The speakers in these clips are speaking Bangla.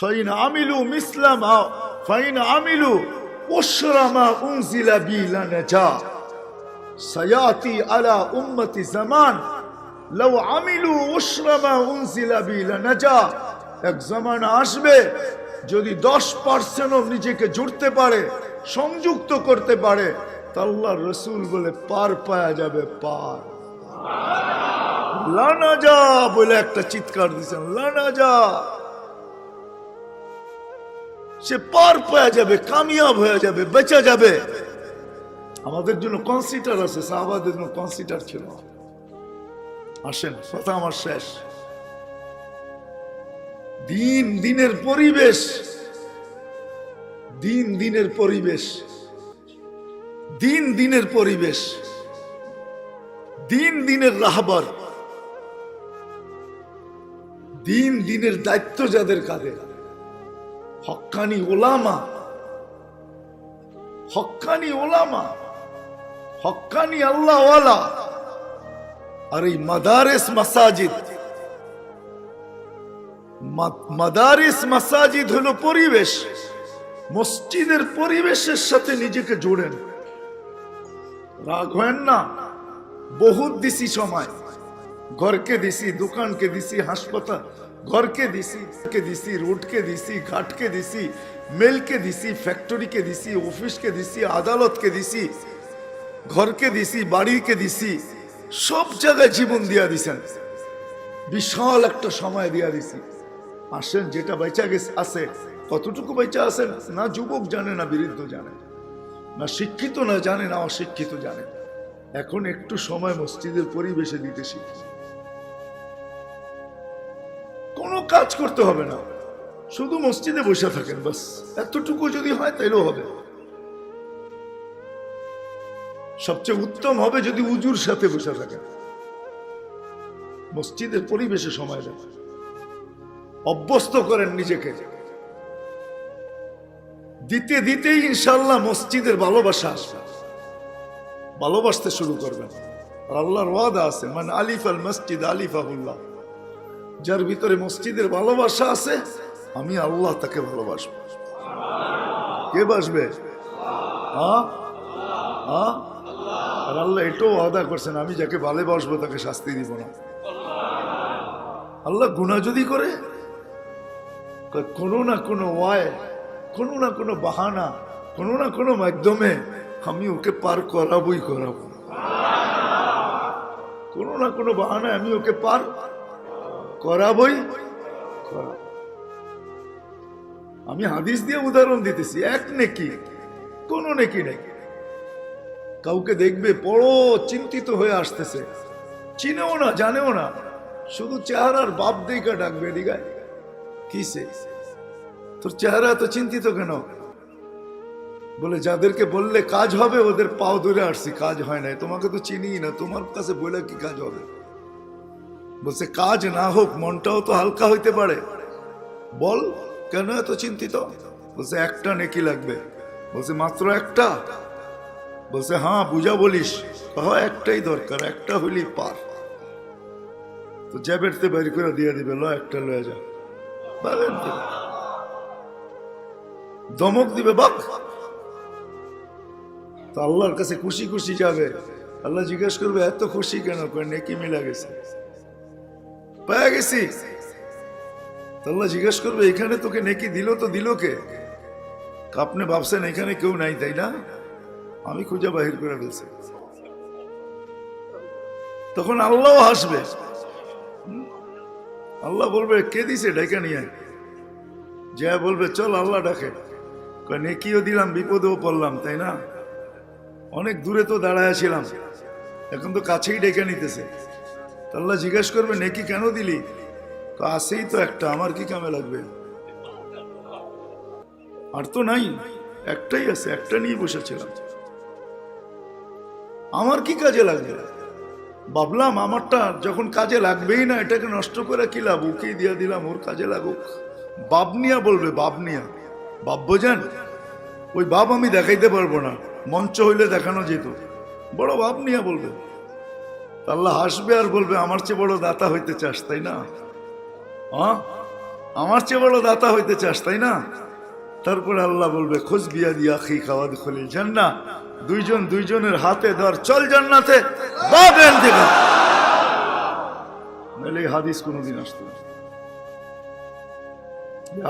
ফাইন আমিলু মিসলাম ফাইন আমিলু ওসরামা উংজিলা বিলা নেজা। সায়াতি আলা উম্মতি জামান, লাউ আমিলু ওসরামা উংজিলা বিলা নেজা। এক জামান আসবে, যদি দশ পার্সেন্টও নিজেকে জুড়তে পারে, সংযুক্ত করতে পারে তাল্লাহ রসুল বলে পার পাওয়া যাবে, পার। লানা যা বলে একটা চিৎকার দিচ্ছেন লানা যা। সে পার পাওয়া যাবে, কামিয়াব হয়ে যাবে, বেঁচে যাবে। আমাদের জন্য কনসিডার আছে, সাহাবাদের জন্য কনসিডার ছিল। আসেন, কথা আমার শেষ। দিন দিনের পরিবেশ, দিন দিনের পরিবেশ, দিন দিনের পরিবেশ, দিন দিনের রাহবার, দিন দিনের দায়িত্ব যাদের কাঁধে। হক্কানি ওলামা হক্কানি ওলামা হক্কানি আল্লাহওয়ালা। আর এই মাদারেস মাসাজিদ। মাদারিস মাসাজিদ হলো পরিবেশ। মসজিদের পরিবেশের সাথে নিজেকে জোড়েন। রাগ হয় না। বহুত দিছি সময়। ঘরকে দিছি, দোকানকে দিছি, হাসপাতাল, ঘরকে দিছি কে দিছি, রোডকে দিছি, ঘাটকে দিছি, মেলকে দিছি, ফ্যাক্টরিকে দিছি, অফিসকে দিছি, আদালতকে দিছি, ঘরকে দিছি, বাড়িকে দিছি, সব জায়গায় জীবন দিয়া দিছেন। বিশাল একটা সময় দিয়া দিছি। আসেন, যেটা বেচা গেছে, আছে। কতটুকু বেচা আছে না যুবক জানে, না বিরুদ্ধ জানে। না শিক্ষিত, না জানে, না অশিক্ষিত জানে। এখন একটু সময় মসজিদের পরিবেশে দিতে শিখি কাজ করতে হবে না। শুধু মসজিদে বসে থাকেন বাস। এতটুকু যদি হয় তাইলেও হবে। সবচেয়ে উত্তম হবে যদি উজুর সাথে বসে থাকেন। মসজিদের পরিবেশে সময় দেন। অভ্যস্ত করেন নিজেকে। দিতে দিতেই ইনশাল্লাহ মসজিদের ভালোবাসা আসবে। ভালোবাসতে শুরু করবেন। আর আল্লাহর ওয়াদা আছে মানে আলিফ আল মসজিদ আলিফ আবুল্লাহ যার ভিতরে মসজিদের ভালোবাসা আছে, আমি আল্লাহ তাকে ভালোবাসবো। কে বাসবে? আর আল্লাহ এটাও ওয়াদা করছেন, আমি যাকে ভালোবাসবো তাকে শাস্তি দিব না। আল্লাহ গুণা যদি করে কোনো না কোনো ওয়ায় কোনো না কোনো বাহানা, কোনো না কোনো মাধ্যমে আমি ওকে পার করাবই করাবো। কোনো না কোনো বাহানায় আমি ওকে পার করাবই করাবো আমি হাদিস দিয়ে উদাহরণ দিতেছি, এক নেকি, কোন নেকি নেই। কাউকে দেখবে বড় চিন্তিত হয়ে আসতেছে। চিনেও না, জানেও না, শুধু চেহারার বাপ দিকা ডাকবে দিগায় কিসে তোর চেহারা তো চিন্তিত কেন? বলে, যাদেরকে বললে কাজ হবে, ওদের পাও দূরে আসছি, কাজ হয় নাই। তোমাকে তো চিনি না, তোমার কাছে বলে কি কাজ হবে? বলছে, কাজ না হোক, মনটাও তো হালকা হইতে পারে। বল, কেন এত চিন্তিত? বলছে, একটা নেকি লাগবে। বলছে, মাত্র একটা? বলছে হ্যাঁ বুঝা বলিস। একটাই দরকার, একটা হইলেই পার। তো জ্যাবেটতে বের করে দিয়ে দিবে, ল, একটা লয়ে যা। দমক দিবে, বাক। তো আল্লাহর কাছে খুশি খুশি যাবে। আল্লাহ জিজ্ঞেস করবে, এত খুশি কেন? নেকি মিলা গেছে। পাওয়া গেছি। আল্লাহ জিজ্ঞেস করবে, এখানে তোকে নেকি দিল তো দিল কে? আপনি ভাবছেন, এখানে কেউ নাই, তাই না? আমি খুঁজে বাহির করে ফেলছি। তখন আল্লাহ হাসবে। আল্লাহ বলবে, কে দিছে ডেকে নিয়ে। যা বলবে, চল আল্লাহ ডাকে। নেকিও দিলাম, বিপদেও পড়লাম, তাই না? অনেক দূরে তো দাঁড়ায় ছিলাম। এখন তো কাছেই ডেকে নিতেছে। আল্লাহ জিজ্ঞেস করবে, নেকি কেন দিলি? তো আসেই তো একটা, আমার কি কামে লাগবে? আর তো নাই, একটাই আছে, একটা নিয়ে বসেছিলাম। আমার কি কাজে লাগবে? ভাবলাম আমারটা যখন কাজে লাগবেই না, এটাকে নষ্ট করে কি লাভ? ওকেই দিয়ে দিলাম, ওর কাজে লাগুক। বাবনিয়া বলবে বাবনিয়া বাব বোঝেন, ওই বাপ আমি দেখাইতে পারব না, মঞ্চ হইলে দেখানো যেত। বড় বাপ নিয়ে বলবে। আল্লাহ হাসবে আর বলবে, আমার চেয়ে বড় দাতা হইতে চাস, তাই না? আমার চেয়ে বড় দাতা হইতে চাস, তাই না? তারপরে আল্লাহ বলবে, খোঁজ বিয়া দিয়া খি খাওয়াদ খলিল জান্না দুইজন দুইজনের হাতে ধর, চল জান্নাতে বা হাদিস কোনোদিন আসতো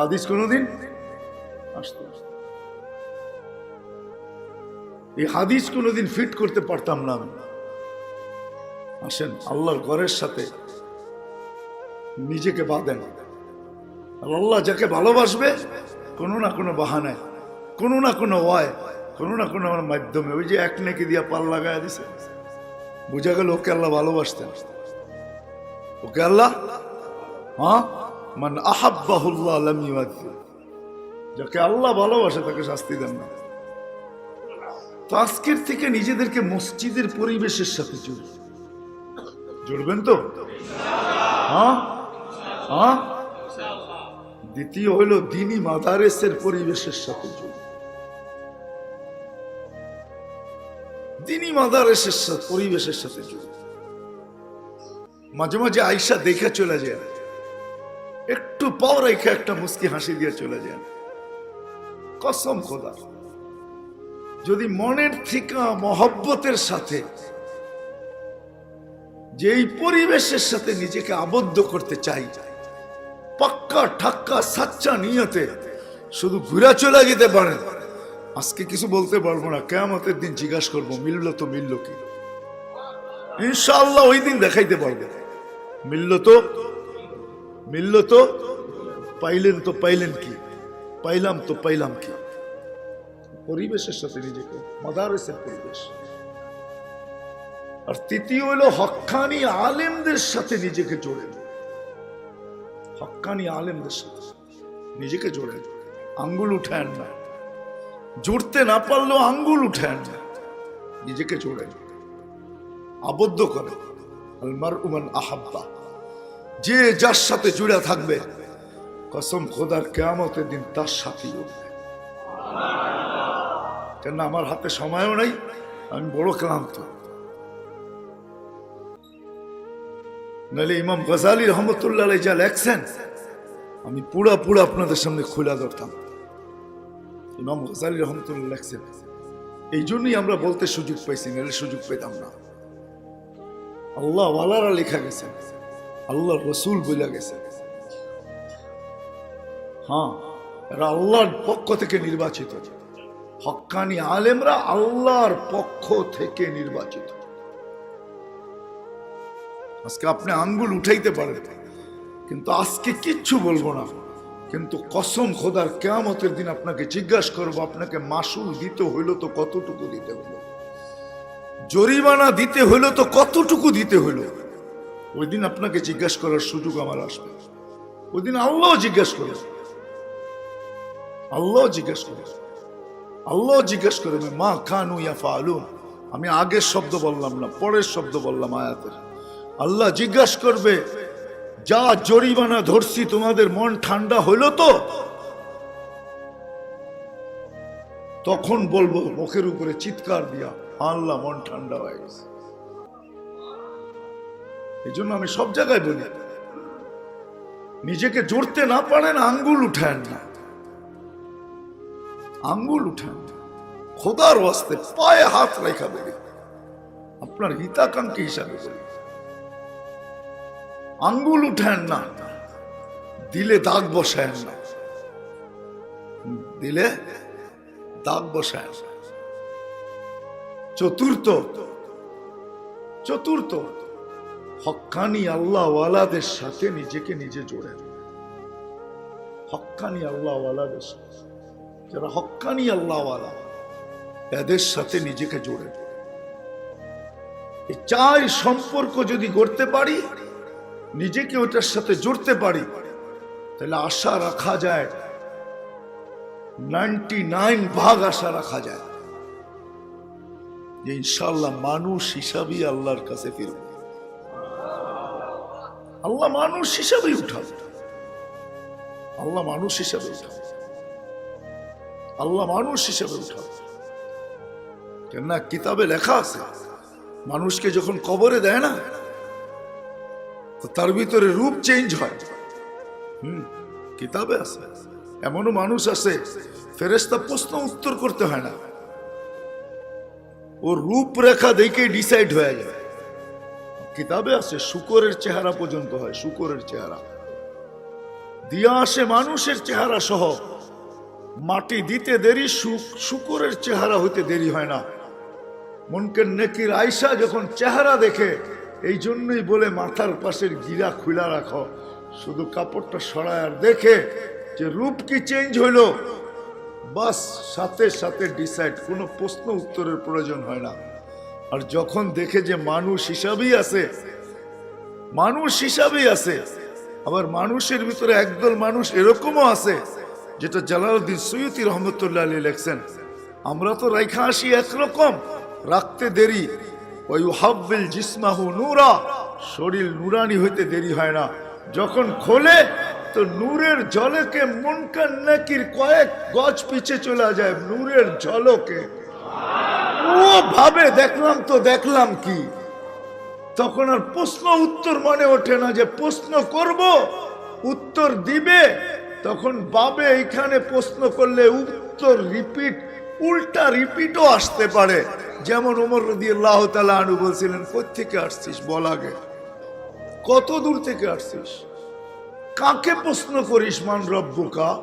হাদিস কোনোদিন আসতো। এই হাদিস কোনোদিন ফিট করতে পারতাম না আমি। আসেন, আল্লাহর ঘরের সাথে নিজেকে বাঁধেন। আর আল্লাহ যাকে ভালোবাসবে, কোনো না কোনো বাহানায়, কোনো না কোনো ওয়ায়, কোনো না কোনো মাধ্যমে, ওই যে এক নেকি দিয়া পাল লাগায় দিছে। বোঝা গেল ওকে আল্লাহ ভালোবাসতেন। ওকে আল্লাহ হ্যাঁ? মান আহাব্বাহুল্লাহ লাম ইউআদ্দিব। যাকে আল্লাহ ভালোবাসে, তাকে শাস্তি দেন না। তো আজকের থেকে নিজেদেরকে মসজিদের পরিবেশের সাথে জুড়বে জুড়বেন তো? হ্যাঁ? হ্যাঁ? দ্বিতীয় হলো দিনী মাদারেসের পরিবেশের সাথে জুড়বে দিনী মাদারেসের সাথে, পরিবেশের সাথে মাঝে মাঝে আইসা দেখে চলে যায়। একটু পাও রেখে একটা মুস্কি হাসি দিয়ে চলে যায়। কসম খোদা। যদি মনের থেকে মহব্বতের সাথে যেই পরিবেশের সাথে নিজেকে আবদ্ধ করতে চাই, পাক্কা, ঠাক্কা, সাচ্চা নিয়তে শুধু ঘুরা চলে যেতে পারেন আজকে কিছু বলতে পারব না কেমতের দিন জিজ্ঞাসা করব, মিলল তো মিলল কি? ইনশাল্লাহ ওই দিন দেখাইতে পারবে। মিলল তো মিলল তো, পাইলেন তো পাইলেন কি? পাইলাম তো পাইলাম কি? পরিবেশের সাথে নিজেকে মাদারেসের পরিবেশ। আর তৃতীয় হলো হক্কানি আলেমদের সাথে নিজেকে জোড়ে হক্কানি আলেমদের সাথে নিজেকে জোড়ে আঙ্গুল উঠায় না। জুড়তে না পারলেও আঙ্গুল উঠায় না। নিজেকে জোড়ে আবদ্ধ করে। আলমার উমান আহাব্বা। যে যার সাথে জুড়ে থাকবে, কসম খোদার কেয়ামতের দিন তার সাথেই উঠবে কেন আমার হাতে সময়ও নাই, আমি বড় ক্লান্ত। নাহলে ইমাম গজালি রহমতুল্লাহ যা লেখছেন, আমি পুরা পুরা আপনাদের সামনে খোলা ধরতাম। ইমাম গজালি রহমতুল্লাহ লেখছেন, এই জন্যই আমরা বলতে সুযোগ পাইছি, নাহলে সুযোগ পেতাম না। আল্লাহ ওয়ালারা লেখা গেছেন আল্লাহ রসুল বইলা গেছে। হ্যাঁ এরা আল্লাহর পক্ষ থেকে নির্বাচিত। হক্কানি আলেমরা আল্লাহর পক্ষ থেকে নির্বাচিত। আজকে আপনি আঙ্গুল উঠাইতে পারেন। কিন্তু আজকে কিচ্ছু বলব না। কিন্তু কসম খোদার কেয়ামতের দিন আপনাকে জিজ্ঞাসা করব, আপনাকে মাসুল দিতে হইল তো কতটুকু দিতে হইল? জরিমানা দিতে হইল তো কতটুকু দিতে হইল? ওই দিন আপনাকে জিজ্ঞাসা করার সুযোগ আমার আসবে। ওই দিন আল্লাহ জিজ্ঞাসা করে। আল্লাহ জিজ্ঞাসা করে। আল্লাহ জিজ্ঞেস করবে মা খানু ইয়া ফালুন আমি আগের শব্দ বললাম না, পরের শব্দ বললাম আয়াতের। আল্লাহ জিজ্ঞাসা করবে, যা জরিমানা ধরছি, তোমাদের মন ঠান্ডা হইল তো? তখন বলব, মুখের উপরে চিৎকার দিয়া আল্লাহ মন ঠান্ডা হয়ে গেছে। এই জন্য আমি সব জায়গায় বলি, নিজেকে জড়তে না পারেন, আঙ্গুল উঠায় না। আঙ্গুল উঠান খোদার ওয়াস্তে পায়ে হাত রেখা দেবে আপনার হিতাকাঙ্ক্ষী হিসাবে বলি। আঙ্গুল উঠান না। দিলে দাগ বসায় না। দিলে দাগ বসায় চতুর্থ চতুর্থ হক্কানি আল্লাহওয়ালাদের সাথে নিজেকে নিজে জোড়ে হক্কানি আল্লাহ ওয়ালাদের সাথে। যারা হক্কানি আল্লাহওয়ালা, এদের সাথে নিজেকে জোড়ে চাই সম্পর্ক যদি গড়তে পারি নিজেকে ওটার সাথে জুড়তে পারি। তাহলে আশা রাখা যায়। নাইনটি নাইন ভাগ আশা রাখা যায়। যে ইনশাল্লাহ মানুষ হিসাবেই আল্লাহর কাছে ফিরব আল্লাহ মানুষ হিসাবেই উঠাবে আল্লাহ মানুষ হিসাবে উঠাবে আল্লাহ মানুষ হিসেবে উঠাবে কেননা কিতাবে লেখা আছে, মানুষকে যখন কবরে দেয় না তার ভিতরে রূপ চেঞ্জ হয়। হুম, কিতাবে আছে। এমনও মানুষ আছে ফেরেস্তা প্রশ্ন উত্তর করতে হয় না। ও রূপরেখা দেখে ডিসাইড হয়ে যায়। কিতাবে আছে, শুকরের চেহারা পর্যন্ত হয়, শুকরের চেহারা। দিয়া আসে মানুষের চেহারা সহ। মাটি দিতে দেরি শুকরের চেহারা হইতে দেরি হয় না। মনকের নেকির আয়সা যখন চেহারা দেখে এই জন্যই বলে মাথার পাশের গিরা খুলা রাখো। শুধু কাপড়টা সরায় আর দেখে যে রূপ কি চেঞ্জ হইল। বাস, সাথে সাথে ডিসাইড কোনো প্রশ্ন উত্তরের প্রয়োজন হয় না। আর যখন দেখে যে মানুষ হিসাবেই আছে, মানুষ হিসাবেই আছে, আবার মানুষের ভিতরে একদল মানুষ এরকমও আছে, যেটা জালালউদ্দিন সৈয়দি রহমতুল্লাহ আলী লেখছেন, আমরা তো রাইখা আসি একরকম, রাখতে দেরি ওই হাব্বিল জিসমাহু নূরা। শরীর নুরানি হইতে দেরি হয় না। যখন খোলে, তো নূরের জলকে মুনকার নাকির কয়েক গজ পিছে চলে যায় নূরের ঝলকে। ও ভাবে, দেখলাম তো, দেখলাম কি? তখন আর প্রশ্ন, উত্তর মনে ওঠে না যে প্রশ্ন করব, উত্তর দিবে। তখন বাবে এখানে প্রশ্ন করলে উত্তর, রিপিট, উল্টা রিপিটও আসতে পারে। যেমন ওমর রদি আল্লাহ তালা আনু বলছিলেন কোথেকে আসছিস? বল আগে। কত দূর থেকে আসছিস? কাকে প্রশ্ন করিস মান রব্বুকা?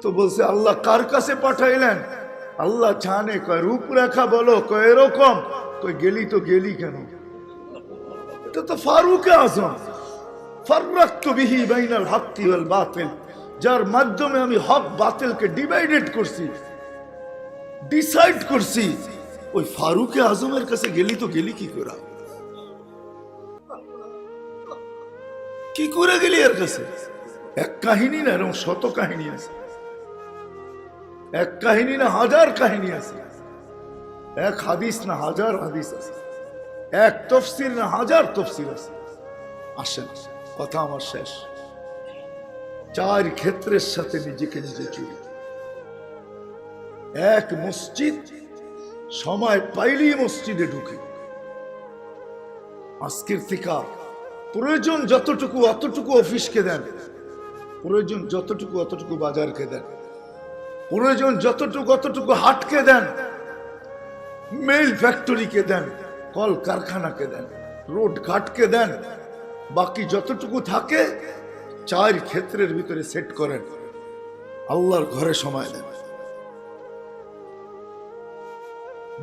তো বলছে, আল্লাহ কার কাছে পাঠাইলেন? আল্লাহ জানে, কয় রূপরেখা বলো, কয় এরকম? কয় গেলি তো গেলি কেন? এটা তো ফারুক আজম। ফাররাক্তু বিহি বাইনাল হাক্কি বাতিল। যার মাধ্যমে আমি হক বাতিলকে ডিভাইডেড করছি। ডিসাইড করছি, ওই ফারুকে আজমের কাছে গেলি তো গেলি কি করে? কি করে গেলি এর কাছে? এক কাহিনী না, এরকম শত কাহিনী আছে। এক কাহিনী না, হাজার কাহিনী আছে। এক হাদিস না, হাজার হাদিস আছে। এক তফসির না, হাজার তফসির আছে। আসেন, কথা আমার শেষ। চার ক্ষেত্রের সাথে নিজেকে নিজে জুড়ি। এক মসজিদ, সময় পাইলেই মসজিদে ঢুকে। আজকের থেকে প্রয়োজন যতটুকু, অতটুকু অফিসকে দেন। প্রয়োজন যতটুকু, অতটুকু বাজারকে দেন। প্রয়োজন যতটুকু, অতটুকু হাটকে দেন। মেল ফ্যাক্টরিকে দেন কল কারখানাকে দেন রোড ঘাটকে দেন। বাকি যতটুকু থাকে চার ক্ষেত্রের ভিতরে সেট করেন। আল্লাহর ঘরে সময় দেন।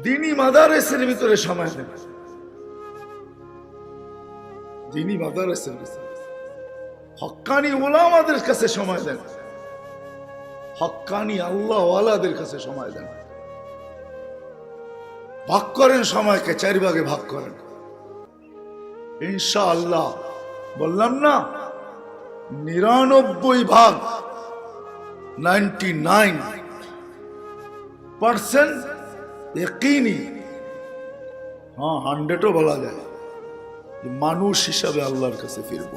দিনী মাদারেসের ভিতরে সময় দিনী মাদারেসের ভিতরে। ওলামাদের কাছে সময় দেন হক্কানি আল্লাহ ওয়ালাদের কাছে সময় দেন ভাগ করেন সময়কে, চারি ভাগে ভাগ করেন। ইনশা আল্লাহ বললাম না? নিরানব্বই ভাগ, নাইনটি নাইন পার্সেন্ট একইনি হ্যাঁ হান্ড্রেডও বলা যায়। মানুষ হিসাবে আল্লাহর কাছে ফিরব।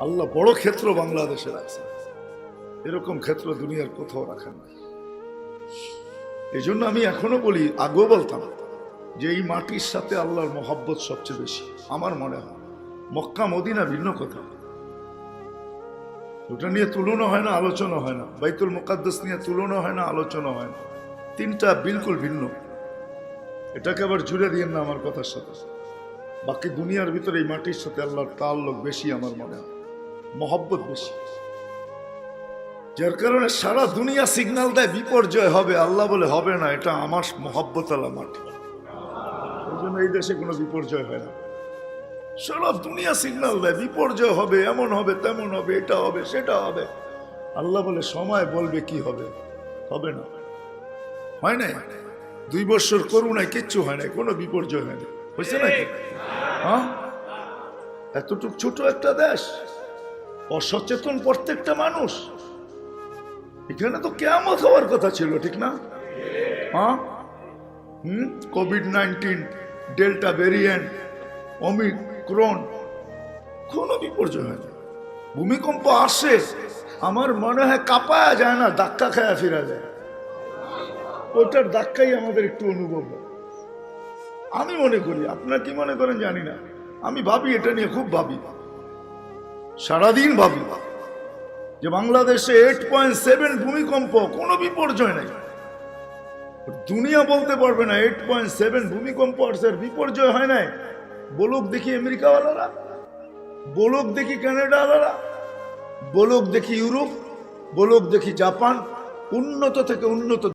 আল্লাহ বড় ক্ষেত্র বাংলাদেশে রাখছে। এরকম ক্ষেত্র দুনিয়ার কোথাও রাখেন না। এই জন্য আমি এখনও বলি, আগেও বলতাম যে এই মাটির সাথে আল্লাহর মহাব্বত সবচেয়ে বেশি। আমার মনে হয় মক্কা, মদিনা ভিন্ন কথা। ওটা নিয়ে তুলনা হয় না, আলোচনা হয় না। বাইতুল মুকাদ্দাস নিয়ে তুলনা হয় না, আলোচনা হয় না। তিনটা বিলকুল ভিন্ন। এটাকে আবার জুড়ে দিয়েন না আমার কথার সাথে। বাকি দুনিয়ার ভিতরে এই মাটির সাথে আল্লাহর তাল্লুক বেশি আমার মনে হয়। মহব্বত বেশি। যার কারণে সারা দুনিয়া সিগনাল দেয় বিপর্যয় হবে, আল্লাহ বলে হবে না, এটা আমার মহব্বত আল্লাহ মাটি। ওই জন্য এই দেশে কোনো বিপর্যয় হয় না। সারা দুনিয়া সিগনাল দেয়, বিপর্যয় হবে, এমন হবে, তেমন হবে, এটা হবে, সেটা হবে। আল্লাহ বলে সময় বলবে কি হবে? হবে না। হয় নাই? দুই বছর করুণায় কিচ্ছু হয় নাই, কোনো বিপর্যয় হয় না হয়েছে নাকি? হ্যাঁ? এতটুক ছোট একটা দেশ, অসচেতন প্রত্যেকটা মানুষ। এখানে তো কেমন হওয়ার কথা ছিল, ঠিক না? হ্যাঁ? হুম? Covid nineteen, delta variant, omicron, কোনো বিপর্যয় হয় না ভূমিকম্প আসে, আমার মনে হয় কাঁপায়া যায় না, ধাক্কা খায়া ফিরা যায়। ওটার ধাক্কাই আমাদের একটু অনুভব হয়। আমি মনে করি, আপনার কি মনে করেন জানি না, আমি ভাবি এটা নিয়ে খুব ভাবি। সারাদিন ভাবি যে বাংলাদেশে এইট পয়েন্ট সেভেন ভূমিকম্প কোনো বিপর্যয় নেই। দুনিয়া বলতে পারবে না এইট পয়েন্ট সেভেন ভূমিকম্প আর বিপর্যয় হয় নাই। বলুক দেখি আমেরিকাওয়ালারা, বলুক দেখি কানাডাওয়ালারা, বলুক দেখি ইউরোপ, বলুক দেখি জাপান, উন্নত থেকে উন্নত